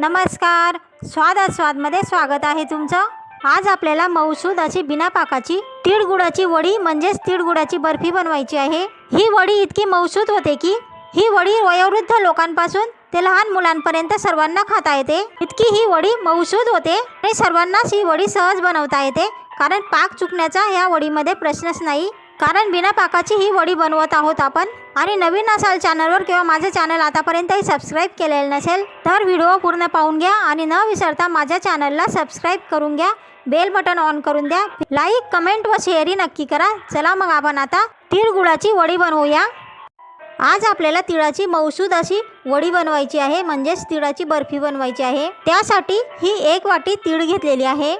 नमस्कार. स्वाद स्वादमध्ये स्वागत आहे तुमचं. आज आपल्याला मौसूद अशी बिना पाकाची तिळगुडाची वडी म्हणजेच तिळगुडाची बर्फी बनवायची आहे. ही वडी इतकी मौसूद होते की ही वडी वयोवृद्ध लोकांपासून ते लहान मुलांपर्यंत सर्वांना खाता येते. इतकी ही वडी मौसूद होते आणि सर्वांनाच ही वडी सहज बनवता येते. कारण पाक चुकण्याचा ह्या वडीमध्ये प्रश्नच नाही. कारण बिना पाकाची ही वडी बनवत आहोत आपण. आणि नवीन असाल चॅनलवर किंवा माझं चॅनल आतापर्यंतही सबस्क्राईब केलेलं नसेल तर व्हिडिओ पूर्ण पाहून घ्या आणि न विसरता माझ्या चॅनलला सबस्क्राईब करून घ्या. बेल बटन ऑन करून द्या. लाईक कमेंट व शेअरही नक्की करा. चला मग आपण आता तिळगुळाची वडी बनवूया. आज आपल्याला तिळाची मौसूद अशी वडी बनवायची आहे म्हणजेच तिळाची बर्फी बनवायची आहे. त्यासाठी ही एक वाटी तीळ घेतलेली आहे.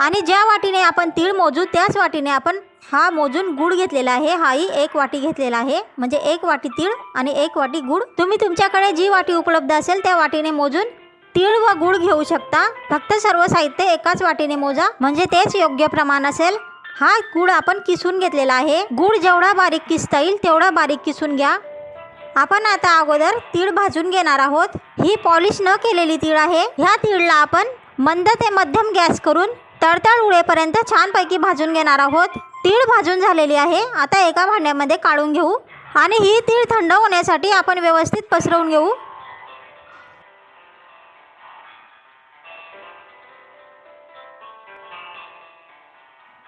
आणि ज्या वाटीने आपण तीळ मोजू त्याच वाटीने आपण हा मोजून गुळ घेतलेला आहे हाही एक वाटी घेतलेला आहे. म्हणजे एक वाटी तीळ आणि एक वाटी गुळ तुम्ही तुमच्याकडे जी वाटी उपलब्ध असेल त्या वाटीने मोजून तीळ व गुळ घेऊ शकता. फक्त सर्व साहित्य एकाच वाटीने मोजा. म्हणजे तेच योग्य प्रमाण असेल. हा गुळ आपण किसून घेतलेला आहे. गुळ जेवढा बारीक किसता येईल तेवढा बारीक किसून घ्या. आपण आता अगोदर तीळ भाजून घेणार आहोत. ही पॉलिश न केलेली तीळ आहे. ह्या तीळला आपण मंद ते मध्यम गॅस करून तळतळ उडेपर्यंत छानपैकी भाजून घेणार आहोत. तीळ भाजून झालेली आहे. आता एका भांड्यामध्ये काढून घेऊ. आणि ही तीळ थंड होण्यासाठी आपण व्यवस्थित पसरवून घेऊ.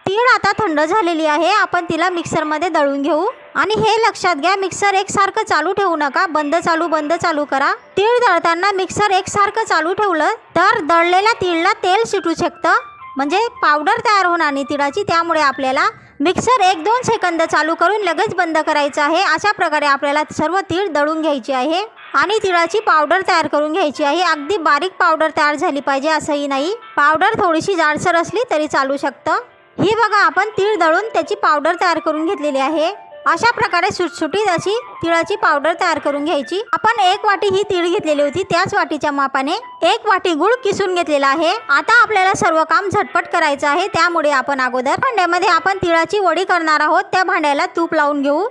तीळ आता थंड झालेली आहे. आपण तिला मिक्सरमध्ये दळून घेऊ. आणि हे लक्षात घ्या मिक्सर एकसारखं चालू ठेवू नका. बंद चालू बंद चालू करा. तीळ दळताना मिक्सर एकसारखं चालू ठेवलं तर दळलेल्या तीळला तेल सुटू शकतं. म्हणजे पावडर तयार होणार नाही तिळाची त्यामुळे आपल्याला मिक्सर एक दोन सेकंद चालू करून लगेच बंद करायचं आहे. अशा प्रकारे आपल्याला सर्व तीळ दळून घ्यायची आहे आणि तिळाची पावडर तयार करून घ्यायची आहे. अगदी बारीक पावडर तयार झाली पाहिजे असंही नाही. पावडर थोडीशी जाडसर असली तरी चालू शकतं. ही बघा आपण तीळ दळून त्याची पावडर तयार करून घेतलेली आहे. अशा प्रकारे सुटसुटीत अशी तिळाची पावडर तयार करून घ्यायची. आपण एक वाटी ही तीळ घेतलेली होती. त्याच वाटीच्या मापाने एक वाटी गुळ किसून घेतलेला आहे. आता आपल्याला सर्व काम झटपट करायचं आहे. त्यामुळे आपण अगोदर भांड्यामध्ये आपण तिळाची वडी करणार आहोत. त्या भांड्याला तूप लावून घेऊ.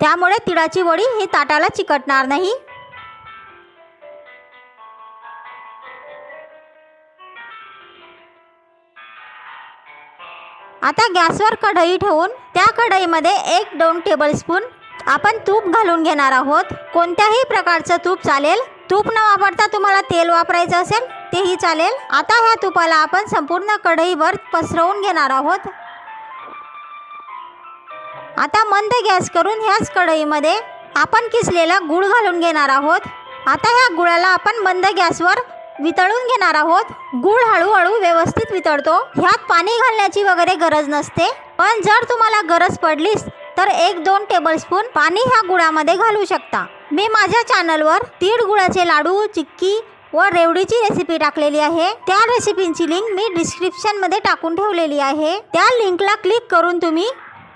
त्यामुळे तिळाची वडी ही ताटाला चिकटणार नाही. आता गॅसवर कढई ठेवून त्या कढईमध्ये एक दोन टेबलस्पून आपण तूप घालून घेणार आहोत. कोणत्याही प्रकारचं तूप चालेल. तूप न वापरता तुम्हाला तेल वापरायचं असेल तेही चालेल. आता ह्या तुपाला आपण संपूर्ण कढईवर पसरवून घेणार आहोत. आता मंद गॅस करून ह्याच कढईमध्ये आपण किसलेला गुळ घालून घेणार आहोत. आता ह्या गुळाला आपण मंद गॅसवर वितळून घेणार आहोत. गुळ हळूहळू व्यवस्थित वितळतो. ह्यात पाणी घालण्याची वगैरे गरज नसते. पण जर तुम्हाला गरज पडलीस तर एक दोन टेबलस्पून पाणी ह्या गुळामध्ये घालू शकता. मी माझ्या चॅनलवर तीळ गुळाचे लाडू चिक्की व रेवडीची रेसिपी टाकलेली आहे. त्या रेसिपींची लिंक मी डिस्क्रिप्शनमध्ये टाकून ठेवलेली आहे. त्या लिंकला क्लिक करून तुम्ही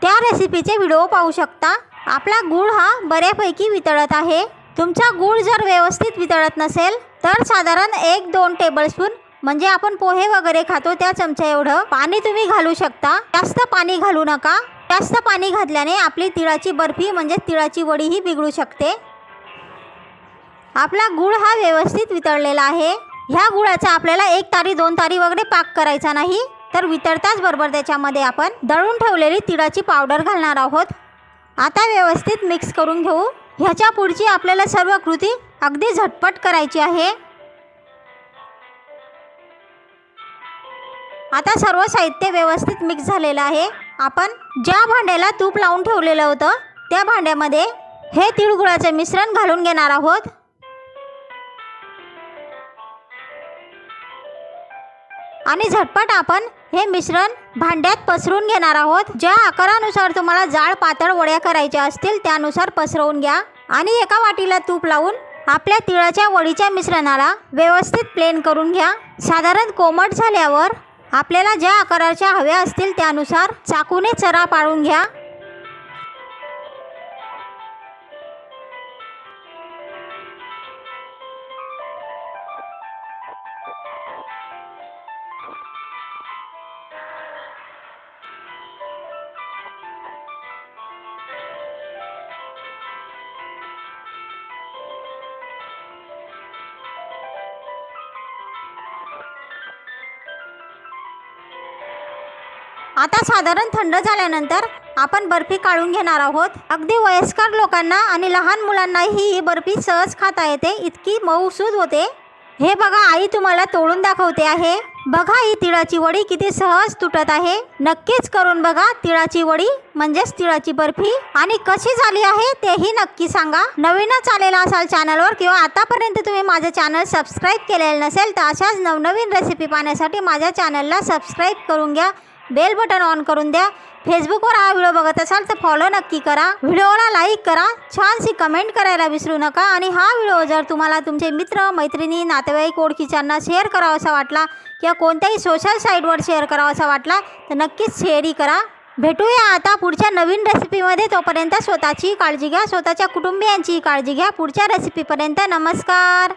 त्या रेसिपीचे व्हिडिओ पाहू शकता. आपला गूळ हा बऱ्यापैकी वितळत आहे. तुमचा गूळ जर व्यवस्थित वितळत नसेल तर साधारण एक दोन टेबलस्पून म्हणजे आपण पोहे वगैरे खातो त्या चमच्या एवढं पाणी तुम्ही घालू शकता. जास्त पाणी घालू नका. जास्त पाणी घातल्याने आपली तिळाची बर्फी म्हणजे तिळाची वडीही बिघडू शकते. आपला गूळ हा व्यवस्थित वितळलेला आहे. ह्या गुळाचा आपल्याला एक तारी दोन तारी वगैरे पाक करायचा नाही. तर वितळताच बरोबर त्याच्यामध्ये आपण दळून ठेवलेली तिळाची पावडर घालणार आहोत. आता व्यवस्थित मिक्स करून घेऊ. ह्याच्या पुढची आपल्याला सर्व कृती अगदी झटपट करायची आहे. आता सर्व साहित्य व्यवस्थित मिक्स झालेलं आहे. आपण ज्या भांड्याला तूप लावून ठेवलेलं होतं त्या भांड्यामध्ये हे तिळगुळाचे मिश्रण घालून घेणार आहोत. आणि झटपट आपण हे मिश्रण भांड्यात पसरून घेणार आहोत. ज्या आकारानुसार तुम्हाला जाड पातळ वड्या करायच्या असतील त्यानुसार पसरवून घ्या. आणि एका वाटीला तूप लावून आपल्या तिळाच्या वडीच्या मिश्रणाला व्यवस्थित प्लेन करून घ्या. साधारण कोमट झाल्यावर आपल्याला ज्या आकाराच्या हव्या असतील त्यानुसार चाकूने चरा पाळून घ्या. आता साधारण थंड झाल्यानंतर आपण बर्फी काढून घेणार आहोत. अगदी वयस्कर लोकांना आणि लहान मुलांनाही ही बर्फी सहज खाता येते. इतकी मऊसूद होते. हे बघा आई तुम्हाला तोडून दाखवते आहे. बघा ही तिळाची वडी किती सहज तुटत आहे. नक्कीच करून बघा तिळाची वडी म्हणजेच तिळाची बर्फी. आणि कशी झाली आहे तेही नक्की सांगा. नवीनच आलेला असाल चॅनलवर किंवा आतापर्यंत तुम्ही माझं चॅनल सबस्क्राईब केलेलं नसेल तर अशाच नवनवीन रेसिपी पाहण्यासाठी माझ्या चॅनलला सबस्क्राईब करून घ्या. बेल बटन ऑन करून द्या. फेसबुकवर हा व्हिडिओ बघत असाल तर फॉलो नक्की करा. व्हिडिओला लाईक करा. छानशी कमेंट करायला विसरू नका. आणि हा व्हिडिओ जर तुम्हाला तुमचे मित्र मैत्रिणी नातेवाईक ओळखीच्यांना शेअर करावासा वाटला किंवा कोणत्याही सोशल साईटवर शेअर करावासा वाटला तर नक्कीच शेअरही करा. भेटूया आता पुढच्या नवीन रेसिपीमध्ये तोपर्यंत स्वतःची काळजी घ्या. स्वतःच्या कुटुंबियांची काळजी घ्या. पुढच्या रेसिपीपर्यंत नमस्कार.